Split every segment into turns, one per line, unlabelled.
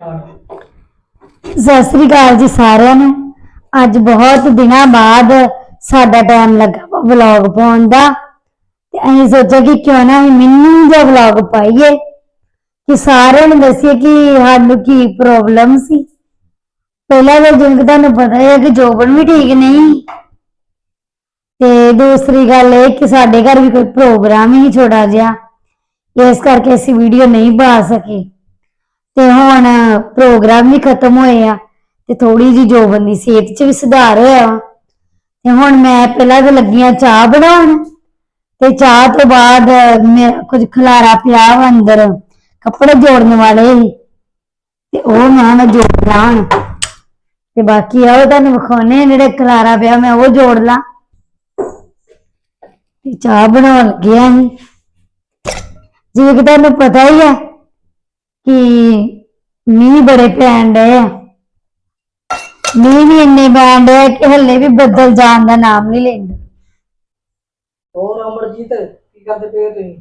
ਸਤਿ ਸ੍ਰੀ ਅਕਾਲ ਜੀ ਸਾਰਿਆਂ ਨੂੰ। ਅੱਜ ਬਹੁਤ ਦਿਨਾਂ ਬਾਅਦ ਸਾਡਾ ਟਾਈਮ ਲੱਗਾ ਵਲੌਗ ਪਾਉਣ ਦਾ। ਤੇ ਅਸੀਂ ਸੋਚਿਆ ਕਿ ਕਿਉਂ ਨਾ ਅਸੀਂ ਮਿੰਨੀ ਜਿਹਾ ਵਲੌਗ ਪਾਈਏ। ਕਿ ਸਾਰਿਆਂ ਨੂੰ ਦੱਸੀਏ ਕਿ ਸਾਨੂੰ ਕੀ ਪ੍ਰੋਬਲਮ ਸੀ। ਪਹਿਲਾਂ ਤਾਂ ਜਿਵੇਂ ਤੁਹਾਨੂੰ ਪਤਾ ਹੈ ਕਿ ਜੋਬਨ ਵੀ ਠੀਕ ਨਹੀਂ। ਤੇ ਦੂਸਰੀ ਗੱਲ ਇਹ ਕਿ ਸਾਡੇ ਘਰ ਵੀ ਕੋਈ ਪ੍ਰੋਗਰਾਮ ਹੀ ਛੋੜਾ ਜਿਹਾ। ਇਸ ਕਰਕੇ ਅਸੀਂ ਵੀਡੀਓ ਨਹੀਂ ਪਾ ਸਕੇ। ਤੇ ਹੁਣ ਪ੍ਰੋਗਰਾਮ ਵੀ ਖਤਮ ਹੋਏ ਆ ਤੇ ਥੋੜੀ ਜੀ ਜੋਬਨ ਦੀ ਸਿਹਤ 'ਚ ਵੀ ਸੁਧਾਰ ਹੋਇਆ ਵਾ। ਤੇ ਹੁਣ ਮੈਂ ਪਹਿਲਾਂ ਤਾਂ ਲੱਗੀਆਂ ਚਾਹ ਬਣਾਉਣ ਤੇ ਚਾਹ ਤੋਂ ਬਾਅਦ ਮੈਂ ਕੁਝ ਖਲਾਰਾ ਪਿਆ ਵਾ ਅੰਦਰ, ਕੱਪੜੇ ਜੋੜਨ ਵਾਲੇ ਸੀ। ਤੇ ਉਹ ਮੈਂ ਮੈਂ ਜੋੜ ਲਾਂ ਹੁਣ। ਤੇ ਬਾਕੀ ਆ, ਉਹ ਤੁਹਾਨੂੰ ਵਿਖਾਉਣੇ ਆ ਜਿਹੜੇ ਖਲਾਰਾ ਪਿਆ, ਮੈਂ ਉਹ ਜੋੜ ਲਾਂ। ਤੇ ਚਾਹ ਬਣਾਉਣ ਲੱਗਿਆ ਸੀ। ਜਿਵੇਂ ਕਿ ਤੁਹਾਨੂੰ ਪਤਾ ਹੀ ਹੈ ਕਿ ਮੀਂਹ ਬੜੇ ਪੈਣ ਡਏ ਆ। ਮੀਂਹ ਵੀ ਇੰਨੇ ਪੈਣ ਡਏ ਆ ਕਿ ਹੱਲੇ ਵੀ ਬੱਦਲ ਜਾਣ ਦਾ ਨਾਮ ਨਹੀਂ ਲੈਂਦਾ।
ਹੋਰ ਅਮਰਜੀਤ ਕੀ ਕਰਦੇ ਪਏ ਹੋ ਤੁਸੀਂ?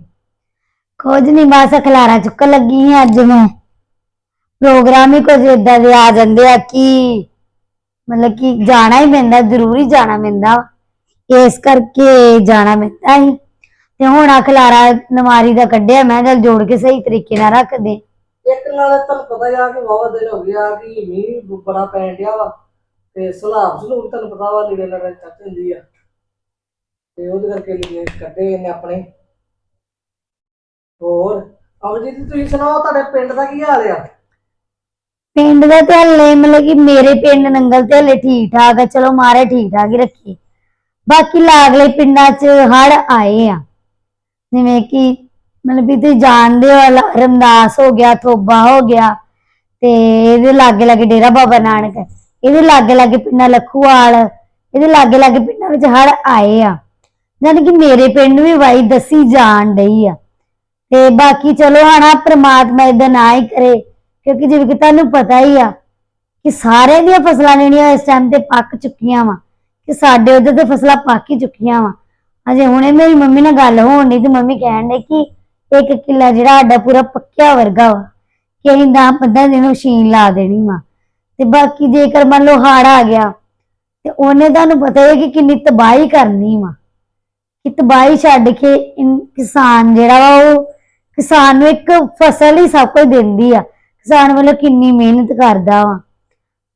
ਕੁਝ ਨਹੀਂ ਬਸ ਖਲਾਰਾ ਚੁੱਕਣ ਲੱਗੀ ਸੀ ਅੱਜ ਮੈਂ। ਪ੍ਰੋਗਰਾਮ ਹੀ ਕੁਝ ਏਦਾਂ ਦੇ ਆ ਜਾਂਦੇ ਆ ਕਿ ਮਤਲਬ ਕਿ ਜਾਣਾ ਹੀ ਪੈਂਦਾ ਜ਼ਰੂਰੀ ਜਾਣਾ ਪੈਂਦਾ। ਇਸ ਕਰਕੇ ਜਾਣਾ ਪੈਂਦਾ ਸੀ। ਤੇ ਹੁਣ ਆ ਖਲਾਰਾ ਨਮਾਰੀ ਦਾ ਕੱਢਿਆ ਮੈਂ ਚੱਲ ਜੋੜ ਕੇ ਸਹੀ ਤਰੀਕੇ ਨਾਲ ਰੱਖ ਦੇ।
ਇੱਕ ਨਾਲ ਤੁਹਾਨੂੰ ਪਤਾ ਹੀ ਆ ਕਿ ਵਾਵਾ ਦਿਨ ਹੋ ਗਿਆ ਕਿ ਮੀਂਹ ਬੜਾ ਪੈਣ ਡਿਆ ਵਾ, ਤੇ ਸਲਾਬ ਸਲੂਬ ਤੁਹਾਨੂੰ ਪਤਾ ਵਾ ਲੀੜੇ ਨਾਲ ਚੱਕ ਹੁੰਦੀ ਆ। ਤੇ ਉਹਦੇ ਕਰਕੇ ਲੀੜੇ ਕੱਢੇ ਇਹਨੇ ਆਪਣੇ। ਹੋਰ, ਅਮਰਜੀਤ ਤੁਸੀਂ ਸੁਣਾਓ ਤੁਹਾਡੇ ਪਿੰਡ ਦਾ ਕੀ ਹਾਲ ਆ?
ਪਿੰਡ ਦਾ ਤੇ ਹਲੇ ਮਤਲਬ ਕਿ ਮੇਰੇ ਪਿੰਡ ਨੰਗਲ ਤੇ ਹਲੇ ਠੀਕ ਠਾਕ ਆ। ਚਲੋ ਮਾਰੇ ਠੀਕ ਠਾਕ ਹੀ ਰੱਖੀ। ਬਾਕੀ ਲਾਗਲੇ ਪਿੰਡਾਂ 'ਚ ਹੜ ਆਏ ਆ। ਜਿਵੇਂ ਕਿ ਮਤਲਬ ਵੀ ਤੁਸੀਂ ਜਾਣਦੇ ਹੋ ਰਮਦਾਸ ਹੋ ਗਿਆ ਥੋਬਾ ਹੋ ਗਿਆ, ਤੇ ਇਹਦੇ ਲਾਗੇ ਲਾਗੇ ਡੇਰਾ ਬਾਬਾ ਨਾਨਕ, ਇਹਦੇ ਲਾਗੇ ਲਾਗੇ ਪਿੰਡਾਂ ਲਖੂਵਾਲ, ਇਹਦੇ ਲਾਗੇ ਲਾਗੇ ਪਿੰਡਾਂ ਵਿੱਚ ਹੜ ਆਏ ਆ। ਯਾਨੀ ਕਿ ਮੇਰੇ ਪਿੰਡ ਵੀ ਵਾਈ ਦੱਸੀ ਜਾਣ ਡਈ ਆ। ਤੇ ਬਾਕੀ ਚਲੋ ਹਣਾ ਪ੍ਰਮਾਤਮਾ ਇਦਾਂ ਨਾ ਹੀ ਕਰੇ, ਕਿਉਂਕਿ ਜਿਵੇਂ ਕਿ ਤੁਹਾਨੂੰ ਪਤਾ ਹੀ ਆ, ਕਿ ਸਾਰਿਆਂ ਦੀਆਂ ਫਸਲਾਂ ਜਿਹੜੀਆਂ ਇਸ ਟਾਈਮ ਤੇ ਪੱਕ ਚੁੱਕੀਆਂ ਵਾ, ਕਿ ਸਾਡੇ ਉਧਰ ਤੇ ਫਸਲਾਂ ਪੱਕ ਹੀ ਚੁੱਕੀਆਂ ਵਾ। ਅਜੇ ਹੁਣੇ ਮੇਰੀ ਮੰਮੀ ਨਾਲ ਗੱਲ ਹੋਣ ਦੀ ਤੇ ਮੰਮੀ ਕਹਿਣ ਡੇ ਕਿ ਇੱਕ ਕਿੱਲਾ ਜਿਹੜਾ ਸਾਡਾ ਪੂਰਾ ਪੱਕਿਆ ਵਰਗਾ ਵਾ, ਕਿ ਅਸੀਂ 10 15 ਦਿਨ ਮਸ਼ੀਨ ਲਾ ਦੇਣੀ ਵਾ। ਤੇ ਬਾਕੀ ਜੇਕਰ ਮੰਨ ਲਓ ਹੜ ਆ ਗਿਆ, ਤੇ ਉਹਨੇ ਤੁਹਾਨੂੰ ਪਤਾ ਹੈ ਕਿ ਕਿੰਨੀ ਤਬਾਹੀ ਕਰਨੀ ਵਾ। ਕਿ ਤਬਾਹੀ ਛੱਡ ਕੇ ਕਿਸਾਨ ਜਿਹੜਾ ਵਾ ਉਹ ਕਿਸਾਨ ਨੂੰ ਇੱਕ ਫਸਲ ਹੀ ਸਭ ਕੁਝ ਦਿੰਦੀ ਆ। ਕਿਸਾਨ ਵੱਲੋਂ ਕਿੰਨੀ ਮਿਹਨਤ ਕਰਦਾ ਵਾ।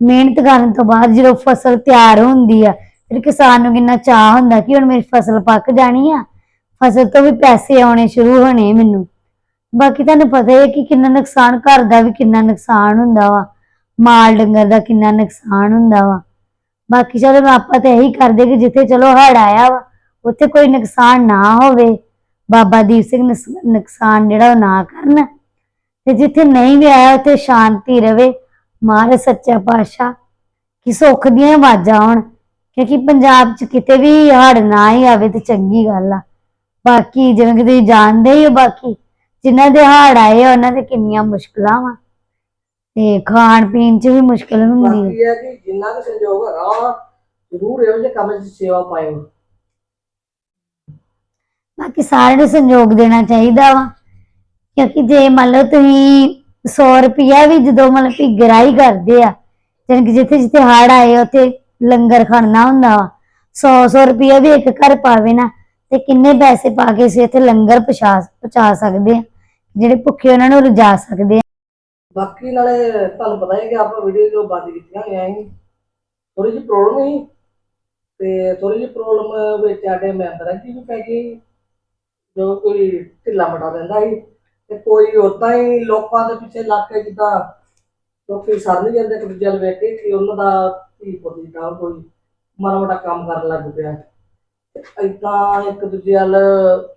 ਮਿਹਨਤ ਕਰਨ ਤੋਂ ਬਾਅਦ ਜਦੋਂ ਫਸਲ ਤਿਆਰ ਹੁੰਦੀ ਆ, ਫਿਰ ਕਿਸਾਨ ਨੂੰ ਕਿੰਨਾ ਚਾਹ ਹੁੰਦਾ ਕਿ ਹੁਣ ਮੇਰੀ ਫਸਲ ਪੱਕ ਜਾਣੀ ਆ। ਫਸਲ ਤੋਂ ਵੀ ਪੈਸੇ ਆਉਣੇ ਸ਼ੁਰੂ ਹੋਣੇ ਮੈਨੂੰ। ਬਾਕੀ ਤੁਹਾਨੂੰ ਪਤਾ ਹੀ ਹੈ ਕਿ ਕਿੰਨਾ ਨੁਕਸਾਨ ਘਰ ਦਾ ਵੀ ਕਿੰਨਾ ਨੁਕਸਾਨ ਹੁੰਦਾ ਵਾ। ਮਾਲ ਡੰਗਰ ਦਾ ਕਿੰਨਾ ਨੁਕਸਾਨ ਹੁੰਦਾ ਵਾ। ਬਾਕੀ ਚਲੋ ਮੈਂ ਆਪਾਂ ਤਾਂ ਇਹੀ ਕਰਦੇ ਕਿ ਜਿੱਥੇ ਚਲੋ ਹੜ ਆਇਆ ਵਾ, ਉੱਥੇ ਕੋਈ ਨੁਕਸਾਨ ਨਾ ਹੋਵੇ। ਬਾਬਾ ਦੀਪ ਸਿੰਘ ਨੁਕਸ- ਨੁਕਸਾਨ ਜਿਹੜਾ ਉਹ ਨਾ ਕਰਨ। ਤੇ ਜਿੱਥੇ ਨਹੀਂ ਵੀ ਆਇਆ, ਉੱਥੇ ਸ਼ਾਂਤੀ ਰਵੇ। ਮਹਾਰਾਜ ਸੱਚਾ ਪਾਤਸ਼ਾਹ, ਕਿ ਸੁੱਖ ਦੀਆਂ ਆਵਾਜ਼ਾਂ ਆਉਣ। ਕਿਉਂਕਿ ਪੰਜਾਬ 'ਚ ਕਿਤੇ ਵੀ ਹੜ ਨਾ ਹੀ ਆਵੇ ਤੇ ਚੰਗੀ ਗੱਲ ਆ। ਬਾਕੀ ਜਿਵੇਂ ਕਿ ਤੁਸੀਂ ਜਾਣਦੇ ਹੀ ਹੋ ਬਾਕੀ ਜਿਨ੍ਹਾਂ ਦੇ ਹੜ ਆਏ ਆ, ਉਹਨਾਂ ਦੇ ਕਿੰਨੀਆਂ ਮੁਸ਼ਕਲਾਂ ਵਾ। ਤੇ ਖਾਣ ਪੀਣ 'ਚ ਵੀ ਮੁਸ਼ਕਲ ਹੁੰਦੀ ਹੈ
ਬਾਕੀ ਇਹ ਹੈ ਕਿ ਜਿੰਨਾ ਕੁ ਸੰਯੋਗ ਹੈਗਾ ਵਾ ਜ਼ਰੂਰ ਇਹੋ ਜਿਹੇ ਕੰਮ 'ਚ ਸੇਵਾ ਪਾਇਓ।
ਬਾਕੀ ਸਾਰਿਆਂ ਨੂੰ ਸੰਯੋਗ ਦੇਣਾ ਚਾਹੀਦਾ ਵਾ। ਕਿਉਂਕਿ ਜੇ ਮੰਨ ਲਓ ਤੁਸੀਂ 100 ਰੁਪਿਆ ਵੀ ਜਦੋਂ ਮਤਲਬ ਕਿ ਗਰਾਈ ਕਰਦੇ ਆ ਜਾਣੀ ਕਿ ਜਿੱਥੇ ਜਿੱਥੇ ਹੜ ਆਏ ਉੱਥੇ ਲੰਗਰ ਖੜਨਾ ਹੁੰਦਾ ਵਾ। 100 100 ਰੁਪਿਆ ਵੀ ਇੱਕ ਘਰ ਪਾਵੇ ਨਾ ਤੇ ਕਿੰਨੇ ਪੈਸੇ ਪਾ ਕੇ ਅਸੀਂ ਇੱਥੇ ਲੰਗਰ ਪਹੁੰਚਾ ਪਹੁੰਚਾ ਸਕਦੇ ਆ ਜਿਹੜੇ ਭੁੱਖੇ ਉਹਨਾਂ ਨੂੰ ਰਜਾ ਸਕਦੇ ਆ
ਬਾਕੀ ਨਾਲੇ ਤੁਹਾਨੂੰ ਪਤਾ ਹੈ ਕਿ ਆਪਾਂ ਵੀਡੀਓ ਜੋ ਬੰਦ ਕੀਤੀਆਂ ਹੋਈਆਂ ਸੀ ਥੋੜੀ ਜਿਹੀ ਪ੍ਰੋਬਲਮ ਸੀ। ਤੇ ਥੋੜੀ ਜਿਹੀ ਪ੍ਰੋਬਲਮ ਵਿੱਚ ਸਾਡੇ ਮੈਂਬਰਾਂ ਦੀ ਵੀ ਪੈ ਗਈ ਜੋ ਕੋਈ ਢਿੱਲਾ ਮਟਾ ਰਹਿੰਦਾ ਸੀ, ਤੇ ਕੋਈ ਉਦਾਂ ਹੀ ਲੋਕਾਂ ਦੇ ਪਿੱਛੇ ਲੱਗ ਕੇ ਜਿੱਦਾਂ ਲੋਕੀ ਸਰ ਜਾਂਦੇ, ਇੱਕ ਦੂਜੇ ਵੱਲ ਵੇਖ ਕੇ ਕਿ ਉਹਨਾਂ ਦਾ ਧੀ ਪੁੱਤ ਜਿੱਦਾਂ ਕੋਈ ਮਾੜਾ ਮੋਟਾ ਕੰਮ ਕਰਨ ਲੱਗ ਪਿਆ। ਏਦਾਂ ਇੱਕ ਦੂਜੇ ਵੱਲ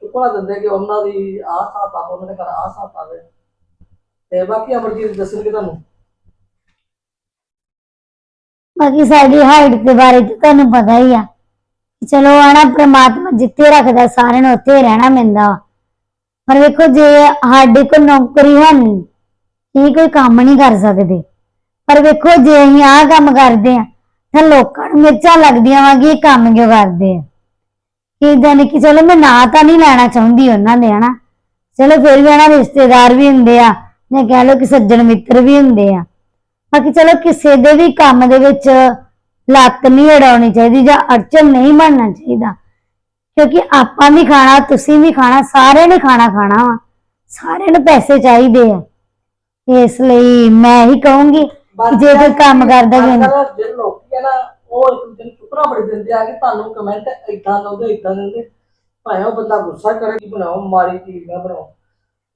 ਚੁੱਕਣਾ ਦਿੰਦੇ ਕਿ ਉਹਨਾਂ ਦੀ ਆਹ ਸਾਥ ਆ ਉਹਨਾਂ ਦੇ ਘਰ ਆਹ ਸਾਥ ਆਵੇ। ਤੇ ਬਾਕੀ ਅਮਰਜੀਤ ਦੱਸਣਗੇ ਤੁਹਾਨੂੰ।
ਬਾਕੀ ਸਾਡੀ ਹਾਈਟ ਦੇ ਬਾਰੇ ਤਾਂ ਤੁਹਾਨੂੰ ਪਤਾ ਹੀ ਆ। ਚਲੋ ਆਣਾ ਪ੍ਰਮਾਤਮਾ ਜਿੱਥੇ ਰੱਖਦਾ, ਸਾਰਿਆਂ ਨੂੰ ਉੱਥੇ ਰਹਿਣਾ ਪੈਂਦਾ ਵਾ। ਪਰ ਵੇਖੋ, ਜੇ ਸਾਡੇ ਕੋਲ ਨੌਕਰੀ ਹੈ ਨਹੀਂ ਇਹ ਕੋਈ ਕੰਮ ਨਹੀਂ ਕਰ ਸਕਦੇ। ਪਰ ਵੇਖੋ, ਜੇ ਅਸੀਂ ਆਹ ਕੰਮ ਕਰਦੇ ਆ ਤਾਂ ਲੋਕਾਂ ਨੂੰ ਮਿਰਚਾਂ ਲੱਗਦੀਆਂ ਵਾ ਕਿ ਇਹ ਕੰਮ ਕਿਉਂ ਕਰਦੇ ਆ। ਕਿ ਜਾਨੀ ਕਿ ਚਲੋ ਮੈਂ ਨਾਂ ਤਾਂ ਨਹੀਂ ਲੈਣਾ ਚਾਹੁੰਦੀ ਉਹਨਾਂ ਦੇ ਹਨਾ? ਚਲੋ ਫਿਰ ਵੀ ਹਨਾ ਰਿਸ਼ਤੇਦਾਰ ਵੀ ਹੁੰਦੇ ਆ ਜਾਂ ਕਹਿ ਲਓ ਕਿ ਸੱਜਣ ਮਿੱਤਰ ਵੀ ਹੁੰਦੇ ਆ। ਬਾਕੀ ਚਲੋ ਕਿਸੇ ਦੇ ਵੀ ਕੰਮ ਦੇ ਵਿੱਚ ਲੱਤ ਨਹੀਂ ਅੜਾਉਣੀ ਚਾਹੀਦੀ ਜਾਂ ਅੜਚਨ ਨਹੀਂ ਬਣਨਾ ਚਾਹੀਦਾ। ਕਿਉਂਕਿ ਆਪਾਂ ਵੀ ਖਾਣਾ ਤੁਸੀਂ ਵੀ ਖਾਣਾ ਸਾਰਿਆਂ ਨੇ ਖਾਣਾ ਖਾਣਾ ਵਾ। ਸਾਰਿਆਂ ਨੂੰ ਪੈਸੇ ਚਾਹੀਦੇ ਆ। ਇਸ ਲਈ ਮੈਂ ਹੀ ਕਹੂੰਗੀ ਜੇ ਕੋਈ ਕੰਮ ਕਰਦਾ
ਲੋਕੀ ਆ ਨਾ ਉਹ ਇੱਕ ਦੂਜੇ ਭਰਾ ਚੁੱਕਣਾ ਬੜੀ ਦਿੰਦੇ ਆ ਕਿ ਤੁਹਾਨੂੰ ਕਮੈਂਟ ਇਦਾਂ ਲਾਉਂਦੇ ਇਦਾਂ ਦਿੰਦੇ ਭਾਵੇਂ ਉਹ ਬੰਦਾ ਗੁੱਸਾ ਕਰੇ ਕਿ ਬਣਾਓ, ਮਾੜੀ ਚੀਜ਼ ਨਾ ਬਣਾਓ।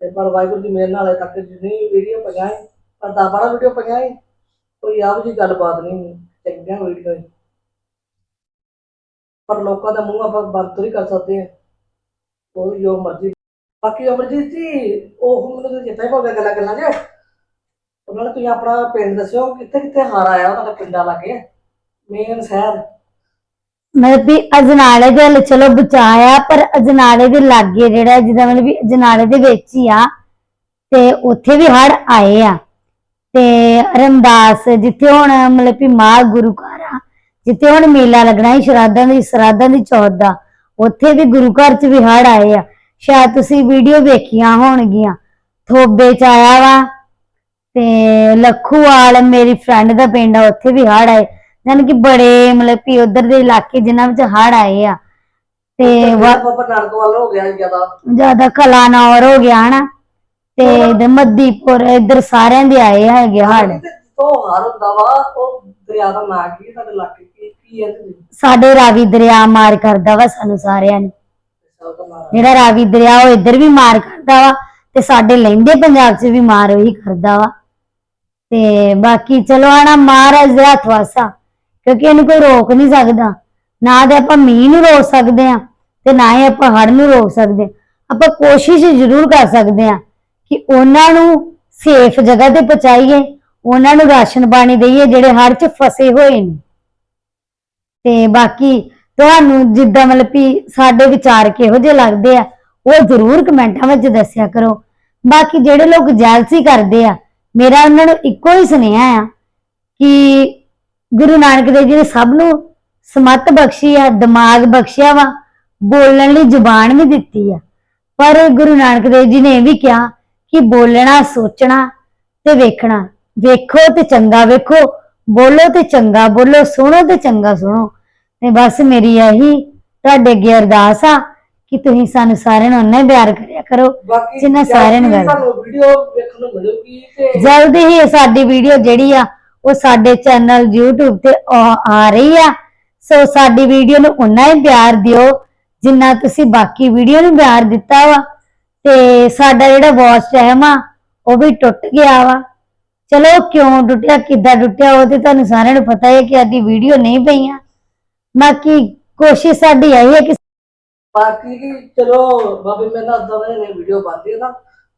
ਤੇ ਪਰ ਵਾਹਿਗੁਰੂ ਦੀ ਮਿਹਰ ਨਾਲ ਹਲੇ ਤੱਕ ਜਿੰਨੀ ਵੀਡੀਓ ਪਈਆਂ ਹੈ ਪਰ ਦਸ ਬਾਰਾਂ ਵੀਡੀਓ ਪਈਆਂ ਹੈ ਕੋਈ ਆਹ ਜੀ ਗੱਲਬਾਤ ਨਹੀਂ ਚੰਗੀਆਂ ਵੀਡੀਓ ਹੈ ਪਰ ਲੋਕਾਂ ਦਾ ਮੂੰਹ ਆਪਾਂ ਬੰਦ ਥੋੜ੍ਹੀ ਕਰ ਸਕਦੇ ਹਾਂ। ਉਹ ਜੋ ਮਰਜ਼ੀ। ਬਾਕੀ ਅਮਰਜੀਤ ਜੀ, ਉਹ ਮੈਨੂੰ ਤਾਂ ਚੇਤਾ ਹੀ ਭੁੱਲ ਗਿਆ ਗੱਲਾਂ ਗੱਲਾਂ ਜੇ ਉਹਨਾਂ ਨੇ ਤੁਸੀਂ ਆਪਣਾ ਪਿੰਡ ਦੱਸਿਓ, ਕਿੱਥੇ ਕਿੱਥੇ ਹਾਰ ਆਇਆ ਉਹਨਾਂ ਦਾ ਪਿੰਡਾਂ ਲਾਗੇ? ਮੇਨ ਸ਼ਹਿਰ।
ਮਤਲਬ ਵੀ ਅਜਨਾਲੇ ਦੇ ਹਲੇ ਚਲੋ ਬਚਾਇਆ, ਪਰ ਅਜਨਾਲੇ ਦੇ ਲਾਗੇ ਜਿਹੜਾ ਜਿਹਦਾ ਮਤਲਬ ਵੀ ਅਜਨਾਲੇ ਦੇ ਵਿੱਚ ਹੀ ਆ, ਤੇ ਉੱਥੇ ਵੀ ਹੜ ਆਏ ਆ। ਤੇ ਰਮਦਾਸ, ਜਿੱਥੇ ਹੁਣ ਮਤਲਬ ਵੀ ਮਾਂ ਗੁਰੂ ਘਰ ਆ, ਜਿੱਥੇ ਹੁਣ ਮੇਲਾ ਲੱਗਣਾ ਹੈ ਸ਼ਰਾਧਾਂ ਦੀ ਸ਼ਰਾਧਾਂ ਦੀ ਚੌਥ ਦਾ, ਉੱਥੇ ਵੀ ਗੁਰੂ ਘਰ 'ਚ ਵੀ ਹੜ ਆਏ ਆ। ਸ਼ਾਇਦ ਤੁਸੀਂ ਵੀਡੀਓ ਵੇਖੀਆਂ ਹੋਣਗੀਆਂ। ਥੋਬੇ 'ਚ ਆਇਆ ਵਾ, ਤੇ ਲੱਖੂਵਾਲ, ਮੇਰੀ ਫਰੈਂਡ ਦਾ ਪਿੰਡ ਆ, ਉੱਥੇ ਵੀ ਹੜ ਆਏ। ਯਾਨੀ ਕਿ ਬੜੇ ਮਤਲਬ ਕਿ ਉਧਰ ਦੇ ਇਲਾਕੇ ਜਿਨ੍ਹਾਂ ਵਿੱਚ ਹੜ ਆਏ ਆ ਤੇ
ਵੱਲ ਹੋ ਗਿਆ ਜ਼ਿਆਦਾ।
ਜ਼ਿਆਦਾ ਕਲਾਨੌਰ ਹੋ ਗਿਆ ਹਨਾ ਤੇ ਇਧਰ ਮੱਦੀਪੁਰ ਇਧਰ ਸਾਰਿਆਂ ਦੇ ਆਏ ਹੈਗੇ ਹੜ
ਤੋਂ ਹਾਰ ਹੁੰਦਾ ਵਾ ਉਹ ਦਰਿਆ ਦਾ ਨਾਂ ਕੀ ਹੈ ਸਾਡੇ ਇਲਾਕੇ ਕੀ ਕੀ ਹੈ ਤੇ
ਸਾਡੇ ਰਾਵੀ ਦਰਿਆ ਮਾਰ ਕਰਦਾ ਵਾ ਸਾਨੂੰ ਸਾਰਿਆਂ ਨਾਂ। ਜਿਹੜਾ ਰਾਵੀ ਦਰਿਆ ਉਹ ਇੱਧਰ ਵੀ ਮਾਰ ਕਰਦਾ ਵਾ ਤੇ ਸਾਡੇ ਲਹਿੰਦੇ ਪੰਜਾਬ 'ਚ ਵੀ ਮਾਰ ਉਹੀ ਕਰਦਾ ਵਾ। ਤੇ ਬਾਕੀ ਚਲੋ ਆਣਾ ਮਹਾਰਾਜ ਦੇ ਹੱਥ ਵਾਸਾ। ਕਿਉਂਕਿ ਇਹਨੂੰ ਕੋਈ ਰੋਕ ਨਹੀਂ ਸਕਦਾ। ਨਾ ਤੇ ਆਪਾਂ ਮੀਂਹ ਨੂੰ ਰੋਕ ਸਕਦੇ ਆ ਤੇ ਨਾ ਹੀ ਆਪਾਂ ਹੜ੍ਹ ਨੂੰ ਰੋਕ ਸਕਦੇ ਹਾਂ। ਆਪਾਂ ਕੋਸ਼ਿਸ਼ ਜ਼ਰੂਰ ਕਰ ਸਕਦੇ ਆ ਕਿ ਉਹਨਾਂ ਨੂੰ ਸੇਫ ਜਗ੍ਹਾ ਤੇ ਪਹੁੰਚਾਈਏ, ਉਹਨਾਂ ਨੂੰ ਰਾਸ਼ਨ ਪਾਣੀ ਦਈਏ ਜਿਹੜੇ ਹੜ੍ਹ 'ਚ ਫਸੇ ਹੋਏ ਨੇ। ਤੇ ਬਾਕੀ ਤੁਹਾਨੂੰ ਜਿੱਦਾਂ ਮਤਲਬ ਵੀ ਸਾਡੇ ਵਿਚਾਰ ਕਿਹੋ ਜਿਹੇ ਲੱਗਦੇ ਆ, ਉਹ ਜ਼ਰੂਰ ਕਮੈਂਟਾਂ ਵਿੱਚ ਦੱਸਿਆ ਕਰੋ। ਬਾਕੀ ਜਿਹੜੇ ਲੋਕ ਜੈਲਸੀ ਕਰਦੇ ਆ, ਮੇਰਾ ਉਹਨਾਂ ਨੂੰ ਇੱਕੋ ਹੀ ਸੁਨੇਹਾ ਆ ਕਿ ਗੁਰੂ ਨਾਨਕ ਦੇਵ ਜੀ ਨੇ ਸਭ ਨੂੰ ਸਮਤ ਬਖਸ਼ੀ ਆ ਦਿਮਾਗ ਬਖਸ਼ਿਆ ਵਾ ਬੋਲਣ ਲਈ ਜ਼ੁਬਾਨ ਵੀ ਦਿੱਤੀ ਆ। ਪਰ ਗੁਰੂ ਨਾਨਕ ਦੇਵ ਜੀ ਨੇ ਇਹ ਵੀ ਕਿਹਾ ਕਿ ਬੋਲਣਾ ਸੋਚਣਾ ਤੇ ਵੇਖਣਾ। ਵੇਖੋ ਤੇ ਚੰਗਾ ਵੇਖੋ ਬੋਲੋ ਤੇ ਚੰਗਾ ਬੋਲੋ ਸੁਣੋ ਤੇ ਚੰਗਾ ਸੁਣੋ। ਤੇ ਬਸ ਮੇਰੀ ਇਹੀ ਤੁਹਾਡੇ ਅੱਗੇ ਅਰਦਾਸ ਆ ਕਿ ਤੁਸੀਂ ਸਾਨੂੰ ਸਾਰਿਆਂ ਨੂੰ ਉਹਨਾਂ ਪਿਆਰ ਕਰਿਆ ਕਰੋ
ਬਾਕੀ
ਜਿੰਨਾ ਸਾਰਿਆਂ ਨੂੰ
ਜਲਦੀ
ਗੱਲ-
ਤੁਹਾਨੂੰ ਵੀਡੀਓ ਵੇਖਣ ਨੂੰ ਮਿਲੂਗੀ ਤੇ
ਜਲਦੀ ਹੀ ਸਾਡੀ ਵੀਡੀਓ ਜਿਹੜੀ ਆ ਉਹ ਸਾਡੇ ਚੈਨਲ YouTube ਤੇ ਆ ਆ ਰਹੀ ਆ। ਸੋ ਸਾਡੀ ਵੀਡੀਓ ਨੂੰ ਉਨਾ ਹੀ ਪਿਆਰ ਦਿਓ ਜਿੰਨਾ ਤੁਸੀਂ ਬਾਕੀ ਵੀਡੀਓ ਨੂੰ ਪਿਆਰ ਦਿੱਤਾ ਵਾ। ਤੇ ਸਾਡਾ ਜਿਹੜਾ ਵਾਚ ਟਾਈਮ ਆ, ਉਹ ਵੀ ਟੁੱਟ ਗਿਆ ਵਾ। ਚਲੋ, ਕਿਉਂ ਟੁੱਟਿਆ, ਕਿੱਦਾਂ ਟੁੱਟਿਆ, ਉਹ ਤੇ ਤੁਹਾਨੂੰ ਸਾਰਿਆਂ ਨੂੰ ਪਤਾ ਹੈ ਕਿ ਸਾਡੀ ਵੀਡੀਓ ਨਹੀਂ ਪਈਆਂ ਬਾਕੀ ਕੋਸ਼ਿਸ਼ ਸਾਡੀ ਇਹ ਹੈ ਕਿ
ਬਾਕੀ ਕੀ ਚਲੋ, ਬਾਬੇ ਮੇਰੇ ਨਾਲ ਦਵਾ ਨੇ ਵੀਡੀਓ ਬਣਦੀ ਨਾ।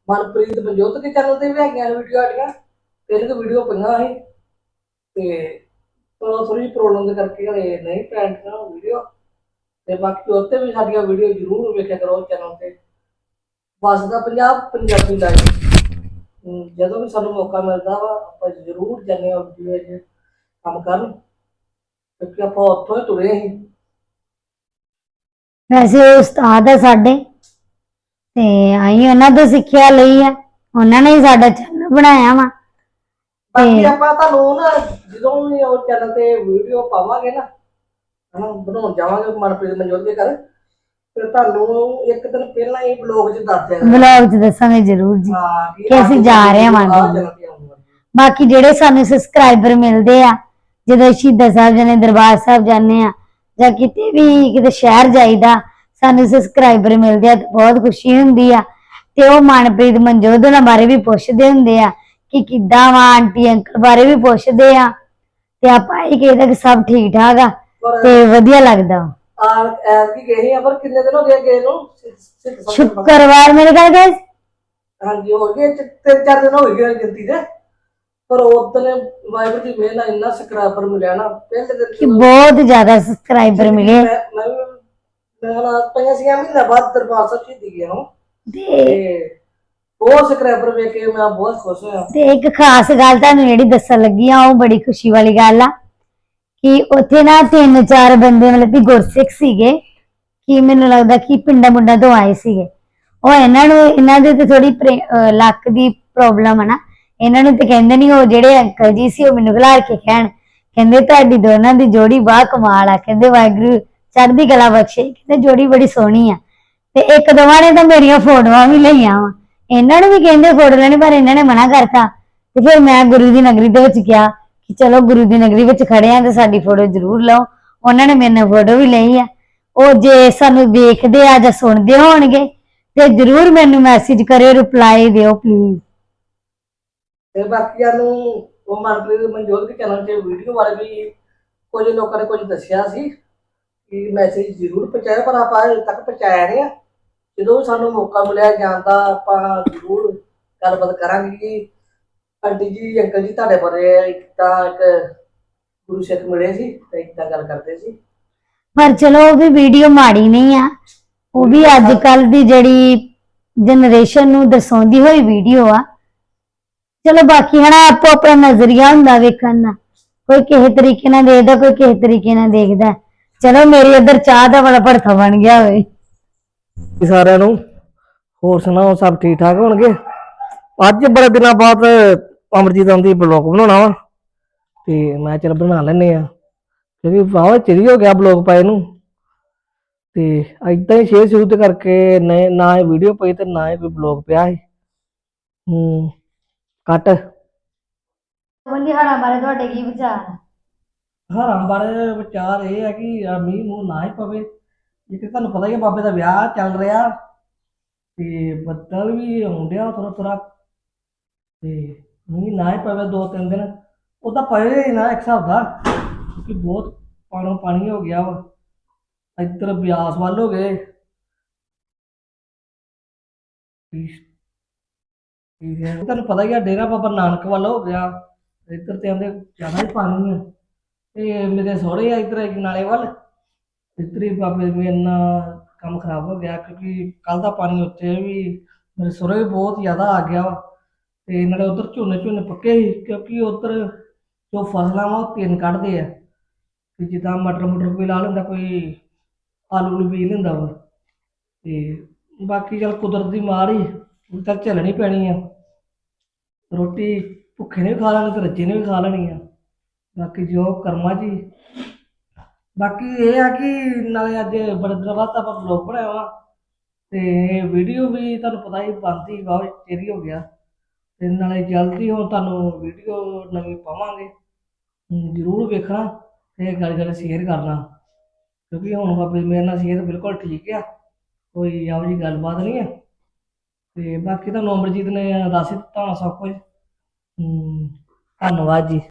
ਮਨਪ੍ਰੀਤ, ਮਨਜੋਤ ਦੇ ਚੈਨਲ ਤੇ ਵੀ ਹੈਗੀਆਂ ਵੀਡੀਓ ਆਡੀਆਂ ਇਹਦੇ ਤੇ ਵੀਡੀਓ ਪਈਆਂ ਸੀ। ਤੇ ਚਲੋ ਥੋੜੀ ਪ੍ਰੋਬਲਮ ਦੇ ਕਰਕੇ ਹਲੇ ਨਹੀਂ ਪੈਂਦੀਆਂ ਵੀਡੀਓ ਤੇ ਬਾਕੀ ਉੱਤੇ ਵੀ ਸਾਡੀਆਂ ਵੀਡੀਓ ਜ਼ਰੂਰ ਵੇਖਿਆ ਕਰੋ ਚੈਨਲ ਤੇ। ਵਸਦਾ ਪੰਜਾਬ ਪੰਜਾਬੀ ਲਾਈਵ ਜਦੋਂ ਵੀ ਸਾਨੂੰ ਮੌਕਾ ਮਿਲਦਾ ਵਾ, ਆਪਾਂ ਜ਼ਰੂਰ ਜਾਂਦੇ ਹਾਂ ਵੀਡੀਓ 'ਚ ਕੰਮ ਕਰਨ। ਕਿਉਂਕਿ ਆਪਾਂ ਉੱਥੋਂ ਹੀ ਤੁਰੇ ਸੀ।
ਵੈਸੇ ਉਸਤਾਦ ਆ ਸਾਡੇ, ਤੇ ਅਸੀਂ ਉਹਨਾਂ ਤੋਂ ਸਿੱਖਿਆ ਲਈ ਆ। ਉਹਨਾਂ ਨੇ ਹੀ ਸਾਡਾ ਚੈਨਲ ਬਣਾਇਆ ਵਾ।
ਬਾਕੀ ਆਪਾਂ ਤੁਹਾਨੂੰ ਨਾ ਜਦੋਂ ਵੀ ਉਹ ਚੈਨਲ ਤੇ ਵੀਡੀਓ ਪਾਵਾਂਗੇ ਨਾ ਹਨਾ ਬਣਾਉਣ ਜਾਵਾਂਗੇ ਮਨਪ੍ਰੀਤ ਮਨਜੋਤ ਦੇ ਘਰ ਫਿਰ ਤੁਹਾਨੂੰ ਇੱਕ ਦਿਨ ਪਹਿਲਾਂ ਹੀ ਬਲੌਗ 'ਚ ਦੱਸ ਦਿਆਂਗੇ
ਵਲੌਗ 'ਚ ਦੱਸਾਂਗੇ ਜ਼ਰੂਰ ਜੀ
ਹਾਂ
ਕਿ ਅਸੀਂ ਜਾ ਰਹੇ ਹਾਂ
ਆਹ
ਵਾਂਢੇ।
channel ਤੇ ਆਊਗਾ।
ਬਾਕੀ ਜਿਹੜੇ ਸਾਨੂੰ ਸਬਸਕ੍ਰਾਈਬਰ ਮਿਲਦੇ ਆ ਜਦੋਂ ਸ਼ਹੀਦਾਂ ਸਾਹਿਬ ਜਾਂਦੇ ਦਰਬਾਰ ਸਾਹਿਬ ਜਾਂਦੇ ਆ ਜਾਂ ਕਿਤੇ ਵੀ ਕਿਤੇ ਸ਼ਹਿਰ ਜਾਈਦਾ ਸਾਨੂੰ ਸਬਸਕ੍ਰਾਈਬਰ ਮਿਲਦੇ ਆ ਬਹੁਤ ਖੁਸ਼ੀ ਹੁੰਦੀ ਆ ਤੇ ਉਹ ਮਨਪ੍ਰੀਤ ਮਨਜੋਤ ਉਹਨਾਂ ਬਾਰੇ ਵੀ ਪੁੱਛਦੇ ਹੁੰਦੇ ਆ ਕਿ ਕਿੱਦਾਂ ਵਾ ਆਂਟੀ ਅੰਕਲ ਬਾਰੇ ਵੀ ਪੁੱਛਦੇ ਆ। ਤੇ ਆਪਾਂ ਇਹ ਕਹਿੰਦਾ ਕਿ ਸਭ ਠੀਕ ਠਾਕ ਆ ਤੇ ਵਧੀਆ ਲੱਗਦਾ। ਵਾ।
ਆ ਐਸ ਕੀ ਗਏ ਸੀ ਆ, ਪਰ ਕਿੰਨੇ ਦਿਨ ਹੋ ਗਏ ਗਏ ਨੂੰ? ਸਿੱਖ- ਸਿੱਖ ਸੰਗਤ ਨੂੰ।
ਸ਼ੁੱਕਰਵਾਰ ਮੇਰੇ ਘਰ ਗਏ
ਹਾਂਜੀ ਹੋ ਗਏ ਚ- ਤਿੰਨ ਚਾਰ ਦਿਨ ਹੋ ਗਏ ਗਿਣਤੀ ਦੇ। ਪਰ ਉਦੋਂ ਵਾਹਿਗੁਰੂ ਦੀ ਮਿਹਰ ਨਾਲ ਇੰਨਾ ਸਬਸਕ੍ਰਾਈਬਰ ਮਿਲਿਆ ਨਾ ਪਹਿਲੇ ਦਿਨ
ਕਿ ਬਹੁਤ ਜ਼ਿਆਦਾ ਸਬਸਕ੍ਰਾਈਬਰ ਮਿਲੇ।
ਮੈਂ ਮੈਂ ਹੁਣ ਪੰਜਾਂ ਛੀਆਂ ਮਹੀਨਿਆਂ ਬਾਅਦ ਦਰਬਾਰ ਸਾਹਿਬ ਸ਼ਹੀਦੀ ਗਿਆ ਹਾਂ।
ਤੇ
ਤੇ ਉਹ ਸਬਸਕ੍ਰਾਈਬਰ ਵੇਖ ਕੇ ਮੈਂ ਬਹੁਤ ਖੁਸ਼ ਹੋਇਆ।
ਤੇ ਇੱਕ ਖਾਸ ਗੱਲ ਤੁਹਾਨੂੰ ਜਿਹੜੀ ਦੱਸਣ ਲੱਗੀ ਆ, ਉਹ ਬੜੀ ਖੁਸ਼ੀ ਵਾਲੀ ਗੱਲ ਆ ਕਿ ਉੱਥੇ ਨਾ ਤਿੰਨ ਚਾਰ ਬੰਦੇ ਮਤਲਬ ਕਿ ਗੁਰਸਿੱਖ ਸੀਗੇ ਕਿ ਮੈਨੂੰ ਲੱਗਦਾ ਕਿ ਪਿੰਡਾਂ ਮੁੰਡਾਂ ਤੋਂ ਆਏ ਸੀਗੇ। ਉਹ ਇਹਨਾਂ ਨੂੰ, ਇਹਨਾਂ ਦੇ ਤੇ ਥੋੜੀ ਲੱਕ ਦੀ ਪ੍ਰੋਬਲਮ ਆ ਨਾ। ਇਹਨਾਂ ਨੂੰ ਤੇ ਕਹਿੰਦੇ ਨਹੀਂ ਉਹ ਜਿਹੜੇ ਅੰਕਲ ਜੀ ਸੀ, ਉਹ ਮੈਨੂੰ ਖਿਲਾਰ ਕੇ ਕਹਿਣ, ਕਹਿੰਦੇ ਤੁਹਾਡੀ ਦੋਨਾਂ ਦੀ ਜੋੜੀ ਵਾਹ ਕਮਾਲ ਆ, ਕਹਿੰਦੇ ਵਾਹਿਗੁਰੂ ਚੜ੍ਹਦੀ ਕਲਾ ਬਖਸ਼ੇ, ਕਹਿੰਦੇ ਜੋੜੀ ਬੜੀ ਸੋਹਣੀ ਆ। ਤੇ ਇੱਕ ਦੋਵਾਂ ਨੇ ਤਾਂ ਮੇਰੀਆਂ ਫੋਟੋਆਂ ਵੀ ਲਈਆਂ ਵਾ। ਇਹਨਾਂ ਨੂੰ ਵੀ ਕਹਿੰਦੇ ਫੋਟੋ ਲੈਣੀ, ਪਰ ਇਹਨਾਂ ਨੇ ਮਨਾ ਕਰਤਾ। ਤੇ ਫਿਰ ਮੈਂ ਗੁਰੂ ਦੀ ਨਗਰੀ ਦੇ ਵਿੱਚ ਕਿਹਾ ਕਿ ਚਲੋ ਗੁਰੂ ਦੀ ਨਗਰੀ ਵਿੱਚ ਖੜੇ ਆ ਤੇ ਸਾਡੀ ਫੋਟੋ ਜ਼ਰੂਰ ਲਓ। ਉਹਨਾਂ ਨੇ ਮੇਰੇ ਨਾਲ ਫੋਟੋ ਵੀ ਲਈ ਆ। ਉਹ ਜੇ ਸਾਨੂੰ ਵੇਖਦੇ ਆ ਜਾਂ ਸੁਣਦੇ ਹੋਣਗੇ, ਤੇ ਜ਼ਰੂਰ ਮੈਨੂੰ ਮੈਸੇਜ ਕਰਿਓ ਰਿਪਲਾਈ ਦਿਓ ਪਲੀਜ਼
ਤੇ ਬਾਕੀਆਂ ਨੂੰ ਉਹ ਮਨਪ੍ਰੀਤ ਮਨਜੋਤ ਦੇ ਚੈਨਲ 'ਤੇ ਵੀਡੀਓ ਬਾਰੇ ਵੀ ਕੁਝ ਲੋਕਾਂ ਨੇ ਕੁਝ ਦੱਸਿਆ ਸੀ ਕਿ ਮੈਸੇਜ ਜ਼ਰੂਰ ਪਹੁੰਚਾਇਆ ਪਰ ਆਪਾਂ ਅਜੇ ਤੱਕ ਪਹੁੰਚਾਇਆ ਨਹੀਂ ਆ। ਜਦੋਂ ਵੀ ਸਾਨੂੰ ਮੌਕਾ ਮਿਲਿਆ ਜਾਣ ਦਾ ਆਪਾਂ ਜ਼ਰੂਰ ਗੱਲਬਾਤ ਕਰਾਂਗੇ ਕਿ ਆਂਟੀ ਜੀ ਅੰਕਲ ਜੀ ਤੁਹਾਡੇ ਬਾਰੇ ਇੱਕ ਤਾਂ ਇੱਕ ਗੁਰੂ ਸਿੱਖ ਮਿਲੇ ਸੀ ਤੇ ਇੱਕ ਤਾਂ ਗੱਲ ਕਰਦੇ ਸੀ।
ਪਰ ਚਲੋ ਉਹ ਵੀ ਵੀਡੀਓ ਮਾੜੀ ਨਹੀਂ ਆ। ਉਹ ਵੀ ਅੱਜ ਕੱਲ ਦੀ ਜਿਹੜੀ ਜਨਰੇਸ਼ਨ ਨੂੰ ਦਰਸਾਉਂਦੀ ਹੋਈ ਵੀਡੀਓ ਆ। ਚਲੋ ਬਾਕੀ ਹਨਾ ਆਪੋ ਆਪਣਾ ਨਜ਼ਰੀਆ ਹੁੰਦਾ ਵੇਖਣ ਦਾ। ਕੋਈ ਕਿਸੇ ਤਰੀਕੇ ਨਾਲ ਦੇਖਦਾ ਕੋਈ ਕਿਸੇ ਤਰੀਕੇ ਨਾਲ ਦੇਖਦਾ। ਚਲੋ ਮੇਰੀ ਇੱਧਰ ਚਾਹ ਦਾ ਬੜਾ ਭੜਥਾ ਬਣ ਗਿਆ ਹੋਵੇ
ਜੀ ਸਾਰਿਆਂ ਨੂੰ ਹੋਰ ਸੁਣਾਓ ਸਭ ਠੀਕ ਠਾਕ ਹੋਣਗੇ? ਅੱਜ ਬੜੇ ਦਿਨਾਂ ਬਾਅਦ ਅਮਰਜੀਤ ਆਉਂਦੀ ਬਲੌਗ ਬਣਾਉਣਾ ਵਾ ਤੇ ਮੈਂ ਚਲ ਬਣਾ ਲੈਨੇ ਆ ਕਿਉਂਕਿ ਵਾਵਾ ਚਿਰ ਹੀ ਗਿਆ ਬਲੌਗ ਪਾਏ ਨੂੰ। ਤੇ ਏਦਾਂ ਹੀ ਸ਼ੇਅਰ ਸ਼ੁਰੂ ਤੇ ਕਰਕੇ ਨਾ- ਨਾ ਇਹ ਵੀਡੀਓ ਪਈ ਤੇ ਨਾ ਇਹ ਕੋਈ ਬਲੌਗ ਪਿਆ ਹੈ ਹੂੰ ਕੱਟ।
ਬੰਦੀ ਹੜਾ ਬਾਰੇ ਤੁਹਾਡੇ ਕੀ ਵਿਚਾਰ?
ਹਰਾਂ ਬਾਰੇ ਵਿਚਾਰ ਇਹ ਹੈ ਕਿ ਮੀਂਹ ਮੂੰਹ ਨਾ ਹੀ ਪਵੇ। ਇੱਕ ਤੁਹਾਨੂੰ ਪਤਾ ਹੀ ਹੈ ਬਾਬੇ ਦਾ ਵਿਆਹ ਚੱਲ ਰਿਹਾ। ਤੇ ਬੱਦਲ ਵੀ ਆਉਣ ਡਿਆ ਥੋੜਾ ਥੋੜਾ ਤੇ ਮੀਂਹ ਨਾ ਹੀ ਪਵੇ ਦੋ ਤਿੰਨ ਦਿਨ। ਉਹ ਤਾਂ ਪਵੇ ਹੀ ਨਾ ਇੱਕ ਹਿਸਾਬ ਦਾ, ਕਿਉਂਕਿ ਬਹੁਤ ਪਾਣੋ ਪਾਣੀ ਹੋ ਗਿਆ ਵਾ। ਇੱਧਰ ਬਿਆਸ ਵੱਲ ਹੋ ਗਏ। ਤੁਹਾਨੂੰ ਪਤਾ ਹੀ ਆ, ਡੇਰਾ ਬਾਬਾ ਨਾਨਕ ਵੱਲ ਹੋ ਗਿਆ। ਇੱਧਰ ਤੇ ਆਂਦੇ ਜ਼ਿਆਦਾ ਹੀ ਪਾਣੀ ਹੈ ਤੇ ਮੇਰੇ ਸਹੁਰੇ ਆ ਇੱਧਰ ਨਾਲੇ ਵੱਲ। ਇੱਧਰ ਬਾਬੇ ਵੀ ਇੰਨਾ ਕੰਮ ਖਰਾਬ ਹੋ ਗਿਆ ਕਿਉਂਕਿ ਕੱਲ ਦਾ ਪਾਣੀ ਉੱਥੇ ਵੀ ਮੇਰੇ ਸੁਰੇ ਵੀ ਬਹੁਤ ਜ਼ਿਆਦਾ ਆ ਗਿਆ ਵਾ। ਤੇ ਨਾਲੇ ਉੱਧਰ ਝੋਨੇ ਝੋਨੇ ਪੱਕੇ ਸੀ ਕਿਉਂਕਿ ਉੱਧਰ ਜੋ ਫਸਲਾਂ ਵਾ ਉਹ ਤਿੰਨ ਕੱਢਦੇ ਆ। ਤੇ ਜਿੱਦਾਂ ਮਟਰ ਮੁਟਰ ਕੋਈ ਲਾ ਲੈਂਦਾ, ਕੋਈ ਆਲੂ ਨੂੰ ਬੀਜ ਲੈਂਦਾ ਵਾ। ਤੇ ਬਾਕੀ ਚਲ ਕੁਦਰਤ ਦੀ ਮਾਰ ਹੀ ਉਹ ਤਾਂ ਝੱਲਣੀ ਪੈਣੀ ਆ। ਰੋਟੀ ਭੁੱਖੇ ਨੇ ਵੀ ਖਾ ਲੈਣੀ ਤੇ ਰੱਜੇ ਨੇ ਵੀ ਖਾ ਲੈਣੀ ਆ। ਬਾਕੀ ਜੋ ਕਰਮਾ ਜੀ ਬਾਕੀ ਇਹ ਆ ਕਿ ਨਾਲੇ ਅੱਜ ਬੜੇ ਦਿਨਾਂ ਬਾਅਦ ਆਪਾਂ ਵਲੌਗ ਬਣਾਇਆ ਵਾ। ਤੇ ਵੀਡੀਓ ਵੀ ਤੁਹਾਨੂੰ ਪਤਾ ਹੀ ਬਣਦੀ ਬਹੁਤ ਚੇਰੀ ਹੋ ਗਿਆ। ਤੇ ਨਾਲੇ ਜਲਦੀ ਹੁਣ ਤੁਹਾਨੂੰ ਵੀਡੀਓ ਨਵੀਂ ਪਾਵਾਂਗੇ। ਜ਼ਰੂਰ ਵੇਖਣਾ ਤੇ ਗੱਲ ਗੱਲ ਸ਼ੇਅਰ ਕਰਨਾ। ਕਿਉਂਕਿ ਹੁਣ ਬਾਬੇ ਮੇਰੇ ਨਾਲ ਸਿਹਤ ਬਿਲਕੁਲ ਠੀਕ ਆ, ਕੋਈ ਇਹੋ ਜੀ ਗੱਲਬਾਤ ਨਹੀਂ ਹੈ ਤੇ ਬਾਕੀ ਤੁਹਾਨੂੰ ਅਮਰਜੀਤ ਨੇ ਦੱਸ ਹੀ ਦਿੱਤਾ ਹੋਣਾ ਸਭ ਕੁਝ। ਧੰਨਵਾਦ ਜੀ।